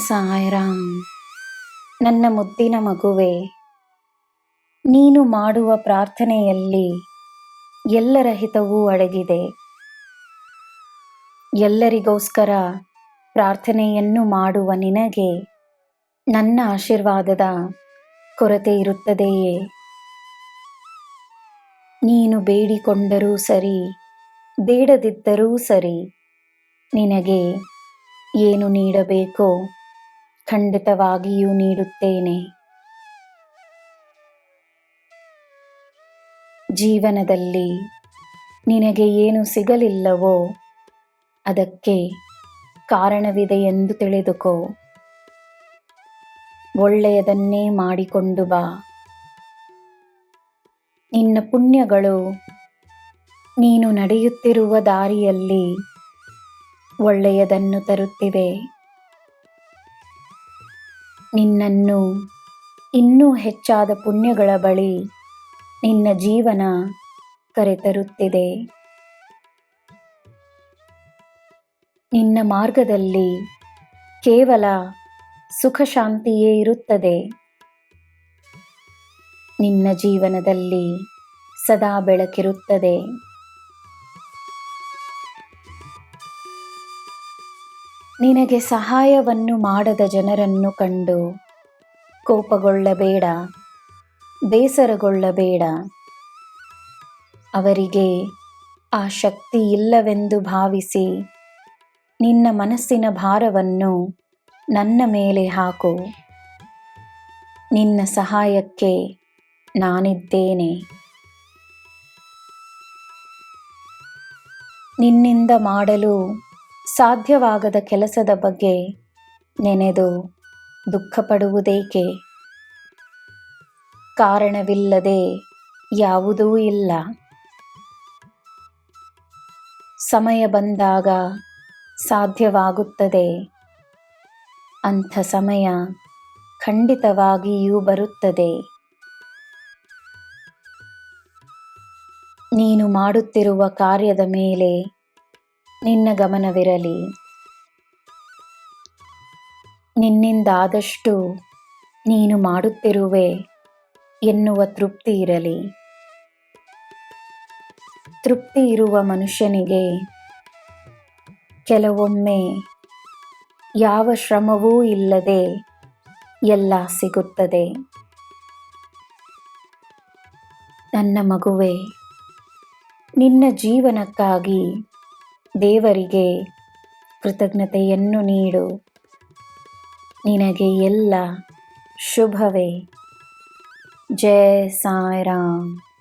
ಸಾಯಿರಾಮ್ ನನ್ನ ಮುದ್ದಿನ ಮಗುವೆ, ನೀನು ಮಾಡುವ ಪ್ರಾರ್ಥನೆಯಲ್ಲಿ ಎಲ್ಲರ ಹಿತವೂ ಅಡಗಿದೆ. ಎಲ್ಲರಿಗೋಸ್ಕರ ಪ್ರಾರ್ಥನೆಯನ್ನು ಮಾಡುವ ನಿನಗೆ ನನ್ನ ಆಶೀರ್ವಾದದ ಕೊರತೆ ಇರುತ್ತದೆಯೇ? ನೀನು ಬೇಡಿಕೊಂಡರೂ ಸರಿ, ಬೇಡದಿದ್ದರೂ ಸರಿ, ನಿನಗೆ ಏನು ನೀಡಬೇಕೋ ಖಂಡಿತವಾಗಿಯೂ ನೀಡುತ್ತೇನೆ. ಜೀವನದಲ್ಲಿ ನಿನಗೆ ಏನು ಸಿಗಲಿಲ್ಲವೋ ಅದಕ್ಕೆ ಕಾರಣವಿದೆ ಎಂದು ತಿಳಿದುಕೋ. ಒಳ್ಳೆಯದನ್ನೇ ಮಾಡಿಕೊಂಡು ಬಾ. ನಿನ್ನ ಪುಣ್ಯಗಳು ನೀನು ನಡೆಯುತ್ತಿರುವ ದಾರಿಯಲ್ಲಿ ಒಳ್ಳೆಯದನ್ನು ತರುತ್ತಿವೆ. ನಿನ್ನನ್ನು ಇನ್ನೂ ಹೆಚ್ಚಾದ ಪುಣ್ಯಗಳ ಬಳಿ ನಿನ್ನ ಜೀವನ ಕರೆತರುತ್ತಿದೆ. ನಿನ್ನ ಮಾರ್ಗದಲ್ಲಿ ಕೇವಲ ಸುಖ ಶಾಂತಿಯೇ ಇರುತ್ತದೆ. ನಿನ್ನ ಜೀವನದಲ್ಲಿ ಸದಾ ಬೆಳಕಿರುತ್ತದೆ. ನಿನಗೆ ಸಹಾಯವನ್ನು ಮಾಡದ ಜನರನ್ನು ಕಂಡು ಕೋಪಗೊಳ್ಳಬೇಡ, ಬೇಸರಗೊಳ್ಳಬೇಡ. ಅವರಿಗೆ ಆ ಶಕ್ತಿ ಇಲ್ಲವೆಂದು ಭಾವಿಸಿ ನಿನ್ನ ಮನಸ್ಸಿನ ಭಾರವನ್ನು ನನ್ನ ಮೇಲೆ ಹಾಕು. ನಿನ್ನ ಸಹಾಯಕ್ಕೆ ನಾನಿದ್ದೇನೆ. ನಿನ್ನಿಂದ ಮಾಡಲು ಸಾಧ್ಯವಾಗದ ಕೆಲಸದ ಬಗ್ಗೆ ನೆನೆದು ದುಃಖಪಡುವುದೇಕೆ? ಕಾರಣವಿಲ್ಲದೆ ಯಾವುದೂ ಇಲ್ಲ. ಸಮಯ ಬಂದಾಗ ಸಾಧ್ಯವಾಗುತ್ತದೆ. ಅಂಥ ಸಮಯ ಖಂಡಿತವಾಗಿಯೂ ಬರುತ್ತದೆ. ನೀನು ಮಾಡುತ್ತಿರುವ ಕಾರ್ಯದ ಮೇಲೆ ನಿನ್ನ ಗಮನವಿರಲಿ. ನಿನ್ನಿಂದಾದಷ್ಟು ನೀನು ಮಾಡುತ್ತಿರುವೆ ಎನ್ನುವ ತೃಪ್ತಿ ಇರಲಿ. ತೃಪ್ತಿ ಇರುವ ಮನುಷ್ಯನಿಗೆ ಕೆಲವೊಮ್ಮೆ ಯಾವ ಶ್ರಮವೂ ಇಲ್ಲದೆ ಎಲ್ಲ ಸಿಗುತ್ತದೆ. ನನ್ನ ಮಗುವೆ, ನಿನ್ನ ಜೀವನಕ್ಕಾಗಿ ದೇವರಿಗೆ ಕೃತಜ್ಞತೆಯನ್ನು ನೀಡು. ನಿನಗೆ ಎಲ್ಲ ಶುಭವೇ. ಜಯ ಸಾಯಿರಾಮ್.